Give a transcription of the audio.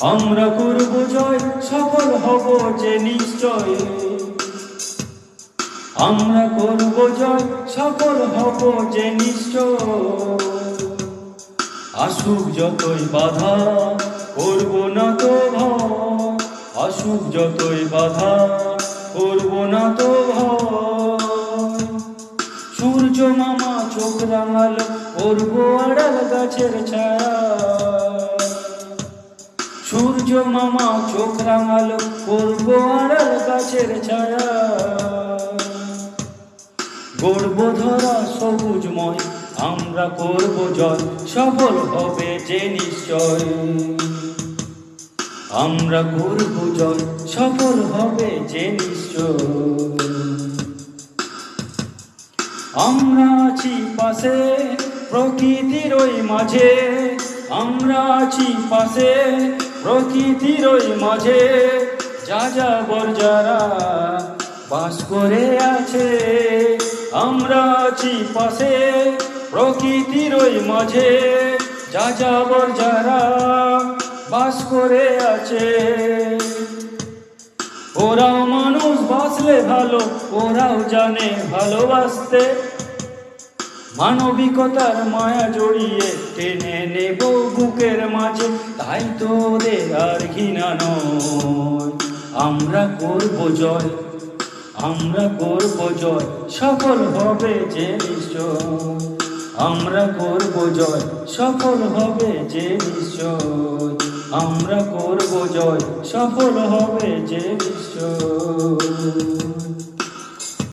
আমরা করব জয়, সফল হব যে নিশ্চয়। আমরা করব জয়, সফল হব যে নিশ্চয়। আসুক যতই বাধা, করব না তো ভয়। আসুক যতই বাধা, করব না তো ভয়। সূর্য মামা চোখ রাঙালো, করব আড়াল গাছের ছায়া। সূর্য মামা চোখ রাঙালো, করব আড়াল গাছের ছায়া। গড়ব ধরা সবুজময় আমরা করব জয়, সফল হবে যে নিশ্চয়। আমরা করব জয়, সফল হবে যে নিশ্চয়। আমরা আছি পাশে, প্রকৃতির ওই মাঝে। আমরা আছি পাশে প্রকৃতির ওই মাঝে, যা যাবর যারা বাস করে আছে, আমরা আছি পাশে। প্রকৃতির ওই মাঝে, যা যাবর যারা বাস করে আছে। ওরাও মানুষ বাঁচলে ভালো, ওরাও জানে ভালোবাসতে। মানবিকতার মায়া জড়িয়ে টেনে নেব বুকের মাঝে। তাই তো ওদের আর ঘৃণা নয়। আমরা করব জয়, আমরা করব জয়, সফল হবে যে নিশ্চয়। আমরা করব জয়, সফল হবে যে নিশ্চয়। আমরা করব জয়, সফল হবে যে নিশ্চয়।